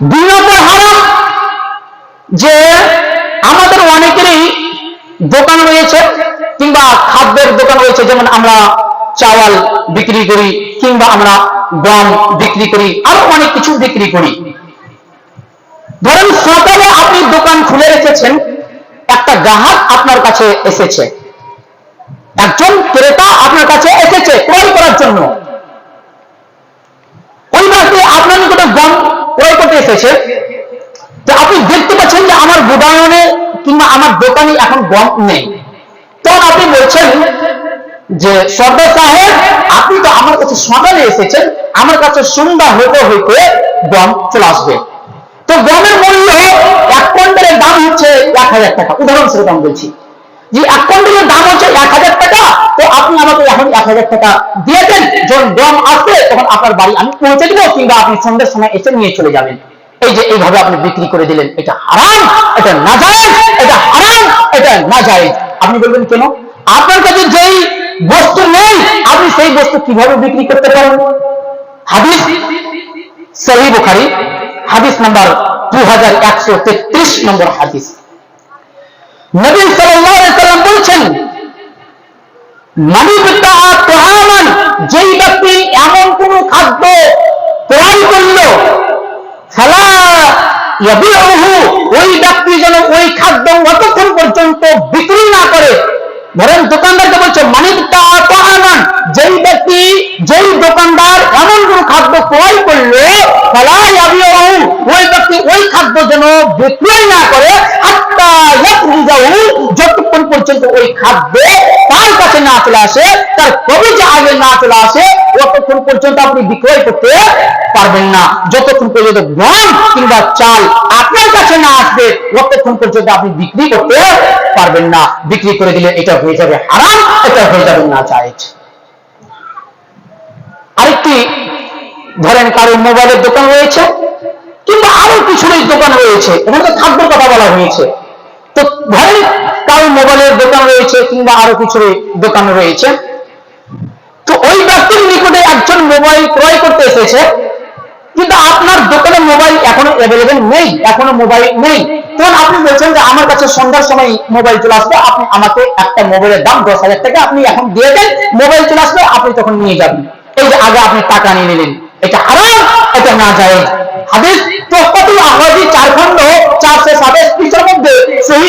দুই নম্বর হারাম? যে আমাদের অনেকেরই দোকান রয়েছে কিংবা খাদ্যের দোকান রয়েছে, যেমন আমরা চাওয়াল বিক্রি করি কিংবা আমরা গম বিক্রি করি, আরও অনেক কিছু বিক্রি করি। ধরেন সকালে আপনি দোকান খুলে রেখেছেন, একটা গ্রাহক আপনার কাছে এসেছে। একজন ক্রেতা আপনার কাছে এসেছে ক্রয় করার জন্য ওই ব্যক্তি আপনার নিকটে গম ক্রয় করতে এসেছে তো আপনি দেখতে পাচ্ছেন যে আমার গোডাউনে কিংবা আমার দোকানে এখন গম নেই। তখন আপনি বলছেন যে, সর্দার সাহেব, আপনি তো আমার কাছে সকালে এসেছেন, আমার কাছে সন্ধ্যা হতে হইতে গম চলে আসবে। তো গমের মূল্য এক কুইন্টালের দাম হচ্ছে এক হাজার টাকা। উদাহরণস্বরূপ আমি বলছি যে, এক কুইন্টালের দাম হচ্ছে এক হাজার টাকা। তো আপনি আমাকে এখন এক হাজার টাকা দিয়ে দেন যখন গম আসবে, তখন আপনার বাড়ি আমি পৌঁছে দেবো কিংবা আপনি সন্ধ্যের সময় এসে নিয়ে চলে যাবেন। এই যে এইভাবে আপনি বিক্রি করে দিলেন, এটা হারাম, এটা নাজায়েজ, এটা হারাম, এটা নাজায়েজ। আপনি বলবেন কেন? আপনার কাছে যেই বস্তু নেই, আপনি সেই বস্তু কীভাবে বিক্রি করতে পারেন? হাদিস সহি বুখারি, হাদিস নাম্বার দু হাজার একশো তেত্রিশ নম্বর হাদিস। নবী সাল্লাল্লাহু আলাইহি সাল্লাম বলছেন যেই ব্যক্তি এমন কোন খাদ্য ক্রয় করল ওই ব্যক্তি যেন ওই খাদ্য অতক্ষণ পর্যন্ত বিক্রি না করে। ধরেন দোকানদারকে বলছে মানিবিতা যেই ব্যক্তি, যেই দোকানদার এমন কোন খাদ্য ক্রয় করল, ফালা ইয়াবিউহু ওই ব্যক্তি ওই খাদ্য যেন বিক্রয় না করে, হাত্তা যতক্ষণ পর্যন্ত ওই খাদ্য তার কাছে না চলে আসে, তার কবিজে আগে না চলে আসে ততক্ষণ পর্যন্ত আপনি বিক্রয় করতে পারবেন না, যতক্ষণ পর্যন্ত গম কিংবা চাল আপনার কাছে না আসবে, ততক্ষণ পর্যন্ত আপনি বিক্রি করতে পারবেন না। বিক্রি করে দিলে এটা হয়ে যাবে হারাম, এটা হয়ে যাবে না চাইজ আরেকটি ধরেন কারও মোবাইলের দোকান রয়েছে, কিংবা আরও কিছুরই দোকান রয়েছে, এখানে তো খাদ্যের কথা বলা হয়েছে। তো ধরেন কারও মোবাইলের দোকান রয়েছে কিংবা আরও কিছুর দোকান রয়েছে। তো ওই ব্যক্তির নিকটে একজন মোবাইল ক্রয় করতে এসেছে, কিন্তু আপনার দোকানে মোবাইল এখনও অ্যাভেলেবেল নেই, এখনও মোবাইল নেই। তখন আপনি বলছেন যে আমার কাছে সন্ধ্যার সময় মোবাইল চলে আসবে, আপনি আমাকে একটা মোবাইলের দাম দশ হাজার টাকা আপনি এখন দিয়ে দেন, মোবাইল চলে আসবে, আপনি তখন নিয়ে যাবেন। এই যে আগে আপনি টাকা নিয়ে নিলেন, এটা হারাম, এটা না যায়। হাদিস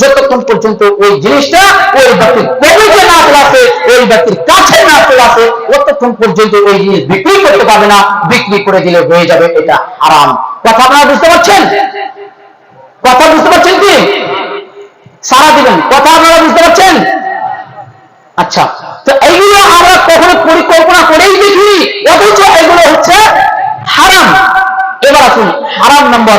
যতক্ষণ পর্যন্ত ওই জিনিসটা ওই ব্যক্তির কবিজে না আসে ওই ব্যক্তির কাছে না আসে ততক্ষণ পর্যন্ত ওই জিনিস বিক্রি করতে পারবে না, বিক্রি করে দিলে হয়ে যাবে এটা হারাম। কথা আপনারা বুঝতে পারছেন? কথা বুঝতে পারছেন কি? সারা দিবেন। কথা আপনারা বুঝতে পারছেন? আচ্ছা তো এইগুলো আমরা কখনো পরিকল্পনা করেই দেখি, অথচ এগুলো হচ্ছে হারাম। এবার আসুন, হারাম নম্বর